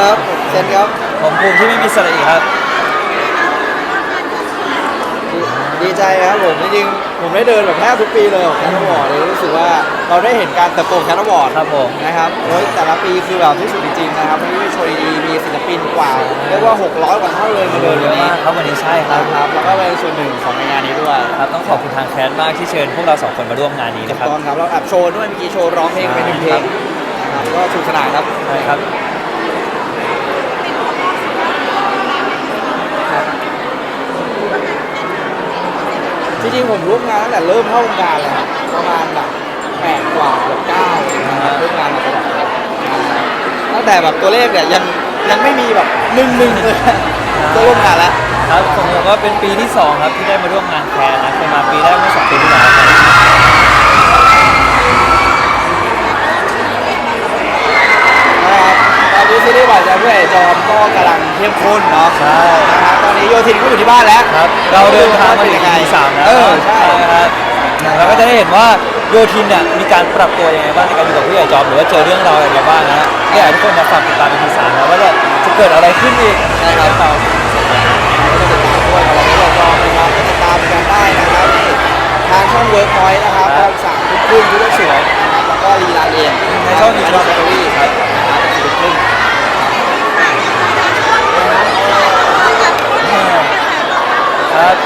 ครับเซนครับผมภูมิที่ไม่มีสระอีครับ ดีดีใจครับผมจริงๆผมได้เดินแบบแทบทุกปีเลยของแคทวอร์ดเลยรู้สึกว่าเราได้เห็นการเติบโตของแคทวอร์ดครับผม นะครับโอ้ยแต่ละปีคือแบบที่สุดจริงๆนะครับวันนี้โชว์ดีๆมีศิลปินกว่าเรียกว่า 600 กว่าเท่าเลยมาเดินเยวันอะนี้มากครับวันนี้ใช่คนะรับครับแล้วก็เป็นส่วนหนึ่งของในงานนี้ด้วยครับต้องขอบคุณทางแคสมากที่เชิญพวกเราสองคนมาร่วมงานนี้ถูนะกครับ ต้องครับเราแอบโชว์ด้วยเมื่อกี้โชว์ร้องเพลงเป็นหนึ่งเพลงนะครับก็สนุกสนานครับ ใช่ครับ จริงๆผมร่วมงานตั้งแต่เริ่มเข้าวงการเลยครับประมาณแบบแปดกว่าเกือบเก้านะครับร่วมงานมาตลอดตั้งแต่แบบตัวเลขเนี่ยยังยังไม่มีแบบหนึ่งหนึ่งเลยก็ร่วมงานแล้วครับของผมก็เป็นปีที่สองครับที่ได้มาร่วมงานแคสนะเคยมาปีแรกเมื่อสองปีที่แล้วครับนะครับตอนนี้ซีรีส์หวานใจเพื่อไอ้จอมก็กำลังเข้มข้นเนาะใช่ นะครับตอนนี้โยทินก็อยู่ที่บ้านแล้วครับเราเดินทางมาถึงยังไงปีสามแล้วเออใช่ครับเราก็จะได้เห็นว่าโยทินเนี่ยมีการปรับตัวยังไงบ้างในการอยู่กับผู้ใหญ่จอมหรือว่าเจอเรื่องราวอะไรบ้างนะฮะก็อยากให้ทุกคนมาฝากติดตามในปีสามนะว่าจะจะเกิดอะไรขึ้นอีกใช่ครับเราก็จะติดตามด้วยกับเราที่เราจองนะครับก็ติดตามกันได้นะครับที่ทางช่องเวิร์กพอยต์นะครับตอนสามทุ่มครึ่งทุกสวยนะครับแล้วก็รีลาเองในช่องยูในทูช่อบงแบตเตอรี่ครับนะครับสี่ทุ่มครึ่งครับ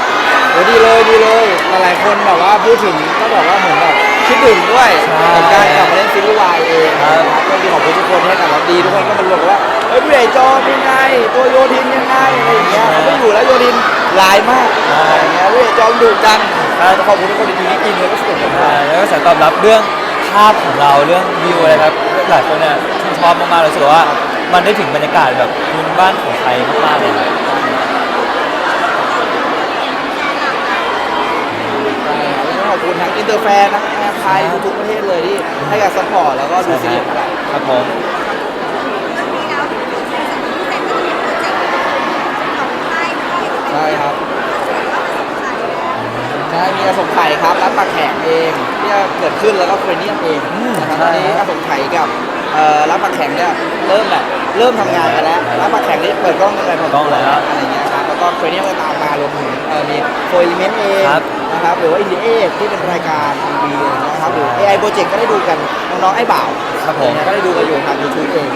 โอ้ดีเลยดีเลยหลายๆ คนแบบว่าพูดถึงก็แบบว่าเหมือนแบบคิดถึงด้วยกับการกลับมาเล่นซีรีส์วายเองนะครับก็ดีขอบคุณทุกคนให้กับเราดีทุกคนก็มาบอกว่าเฮ้ยผู้ใหญ่จอเป็นไงตัวโยทินยังไงอะไรอย่างเงี้ยเขาไม่อยู่แล้วโยทินลายมากอะไรอย่างเงี้ยผู้ใหญ่จอมดุจังขอบคุณทุกคนจริงๆที่กินเลยก็สนุกมากอ่าแล้วก็สายตอบรับเรื่องภาพของเราเรื่องวิวอะไรครับหลายคนเนี่ยชื่นชอบมากๆเลยรู้สึกว่ามันได้ถึงบรรยากาศแบบพื้นบ้านของไทยมากๆเลยครับ ต้องขอบคุณทั้งอินเตอร์ แฟนทั้งแอร์ไทยทุกๆประเทศเลยที่ให้การซัพพอร์ตแล้วก็ดูซีรีส์ของเราครับผมใช่ครับใช่มีกระสงไข่ครับร้านปากแขกเองที่เกิดขึ้นแล้วก็เฟรนเนียมเองนะครับตอนนี้กระสงไข่กับเอ่อร้านปากแขกเนี่ยเริ่มแบบเริ่มทำงานกันแล้วร้านปากแขกนี่เปิดกล้องกันไปพอๆอะไรเงี้ยครับแล้วก็เฟรนเนียมก็ตามมารวมถึงเอ่อมีโฟลิเมนต์เอง นะครับหรือว่าอินเดียเอที่เป็นรายการทีวีนะครับหรือ AI Project ก็ได้ดูกันน้องๆไอ้บ่าวครับผมเนี่ยก็ได้ดูกันอยู่ทาง YouTube เอง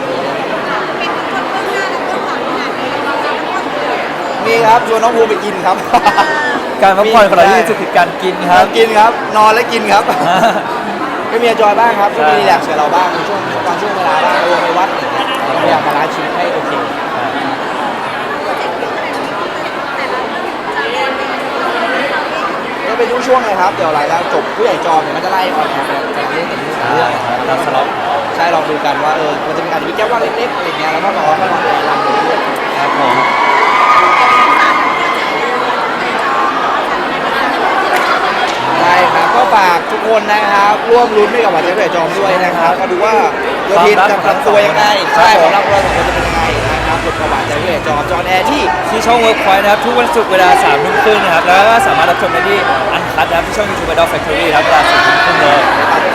มีครับชวนน้องภูมิไปกินครับ การพักผ่อนของเราที่สุดคือการกินครับ กินครับ นอนและกินครับอ่าก็มีจอยบ้างครับก็มีใช่รีแลกซ์กับเราบ้างในช่วงบางช่วงเวลาบ้างเออไปวัดอย่างเงี้ยเราพยายามบาลานซ์ชีวิตให้โอเคก็เป็น ช่วงๆเลยครับ เดี๋ยวหลังจากจบผู้ใหญ่จอมเนี่ยมันจะไล่ออนแอร์ไปแต่ละเรื่องแต่ละเรื่องแต่ละเรื่องเราสล็อตใช่ลองดูกันว่าเออมันจะมีการมีแก้วว่างเล็กๆอะไรเงี้ยแล้วก็มาออนมาออนแอร์รันไปเรื่อยครับผมใช่ครับก็ฝากทุกคนนะครับ ร่วมลุ้นให้กับหวานใจผู้ใหญ่จอมด้วยนะครับก็ดูว่าโยทินจะปรับตัวยังไงใช่ของเราเราสองคนจะเป็นยังไงนะครับจบกับหวานใจผู้ใหญ่จอมจอแอร์ที่ ที่ช่อง Workpoint นะครับ ทุกวันศุกร์เวลา3ามทุ่มครึ่งนะครับ แล้วก็สามารถรับชมได้ที่อัน คัดนะครับที่ช่อง YouTube Idol Factory ครับเวลาสี่ทุ่มครึ่งเลย